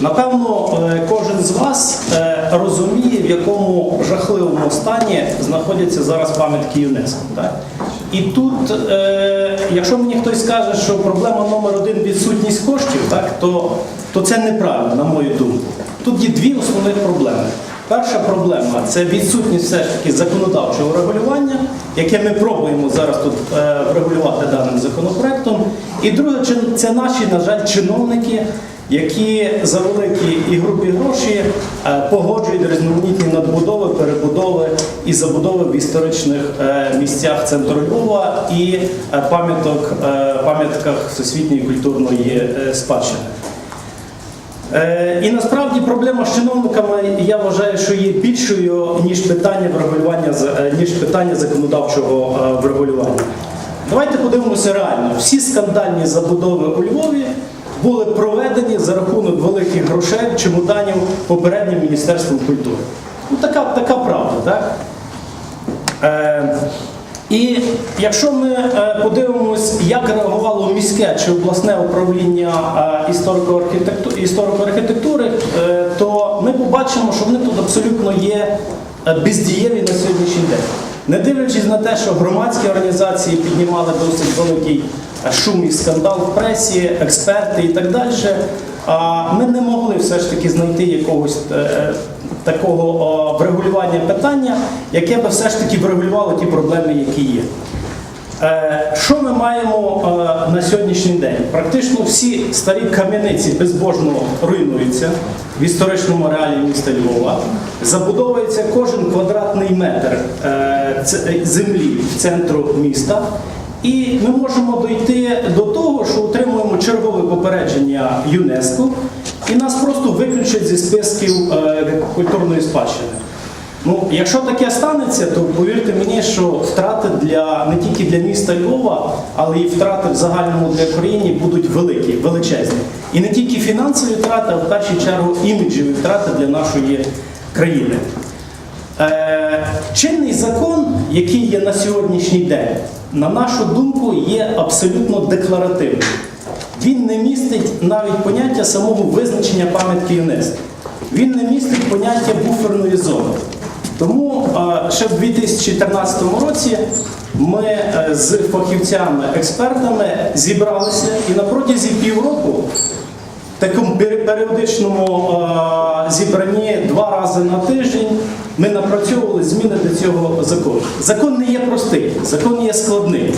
Напевно, е, кожен з вас е, розуміє, в якому жахливому стані знаходяться зараз пам'ятки ЮНЕСКО. Так? І тут, е, якщо мені хтось скаже, що проблема номер один відсутність коштів, так, то, то це неправильно, на мою думку. Тут є дві основних проблеми. Перша проблема це відсутність все ж таки законодавчого регулювання, яке ми пробуємо зараз тут врегулювати даним законопроектом. І друге, це наші, на жаль, чиновники, які за великі і грубі гроші е, погоджують різноманітні надбудови, перебудови і забудови в історичних е, місцях центру Львова і е, пам'яток, пам'ятках всесвітньої культурної спадщини. І насправді проблема з чиновниками, я вважаю, що є більшою, ніж питання врегулювання ніж питання законодавчого врегулювання. Давайте подивимося реально. Всі скандальні забудови у Львові були проведені за рахунок великих грошей чемоданів попереднім міністерством культури. Ну така, така правда, так? Е, і якщо ми е, подивимось, як реагувало міське чи обласне управління е, історико-архітекту- історико-архітектури, е, то ми побачимо, що вони тут абсолютно є бездієві на сьогоднішній день. Не дивлячись на те, що громадські організації піднімали досить великий шум і скандал в пресі, експерти і так далі, а ми не могли все ж таки знайти якогось е, такого врегулювання питання, яке би все ж таки врегулювало ті проблеми, які є. Е, Що ми маємо е, на сьогоднішній день? Практично всі старі кам'яниці безбожно руйнуються в історичному реалі міста Львова. Забудовується кожен квадратний метр е, землі в центру міста. І ми можемо дойти до того, що отримуємо чергове попередження ЮНЕСКО, і нас просто виключать зі списків е, культурної спадщини. Ну, якщо таке станеться, то повірте мені, що втрати для не тільки для міста Львова, але і втрати в загальному для країни будуть великі, величезні. І не тільки фінансові втрати, а в першу чергу іміджеві втрати для нашої країни. Е, чинний закон, який є на сьогоднішній день, на нашу думку, є абсолютно декларативним. Він не містить навіть поняття самого визначення пам'ятки ЮНЕСКО. Він не містить поняття буферної зони. Тому е, ще в 2014 році ми е, з фахівцями, експертами зібралися і на протязі півроку такому періодичному зібранні два рази на тиждень ми напрацьовували зміни до цього закону. Закон не є простий, закон є складний.